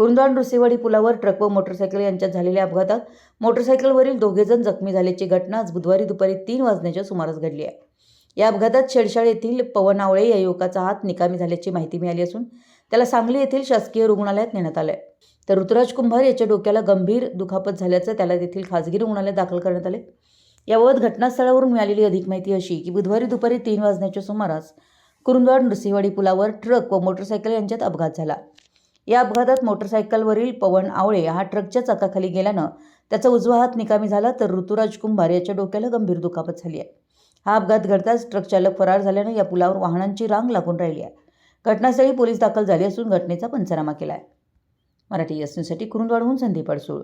कुरुंदवाड नृसिंहवाडी पुलावर ट्रक व मोटरसायकल यांच्यात झालेल्या अपघातात मोटरसायकलवरील दोघेजण जखमी झाल्याची घटना आज बुधवारी दुपारी तीन वाजण्याच्या सुमारास घडली आहे. या अपघातात शेडशाळ येथील पवन आवळे या युवकाचा हात निकामी झाल्याची माहिती मिळाली असून त्याला सांगली येथील शासकीय रुग्णालयात नेण्यात आलं आहे तर ऋतुराज कुंभार याच्या डोक्याला गंभीर दुखापत झाल्याचं त्याला तेथील खासगी रुग्णालयात दाखल करण्यात आले याबाबत घटनास्थळावरून मिळालेली अधिक माहिती अशी की बुधवारी दुपारी तीन वाजण्याच्या सुमारास कुरुंदवाड नृसिंहवाडी पुलावर ट्रक व मोटरसायकल यांच्यात अपघात झाला. या अपघातात मोटरसायकलवरील पवन आवळे हा ट्रकच्या चाकाखाली गेल्यानं त्याचा उजवा हात निकामी झाला तर ऋतुराज कुंभार याच्या डोक्याला गंभीर दुखापत झाली आहे. हा अपघात घडताच ट्रक चालक फरार झाल्यानं या पुलावर वाहनांची रांग लागून राहिली आहे. घटनास्थळी पोलीस दाखल झाले असून घटनेचा पंचनामा केला आहे मराठी एस न्यूजसाठी कुरुंदवाडहून संदीप अडसूळ.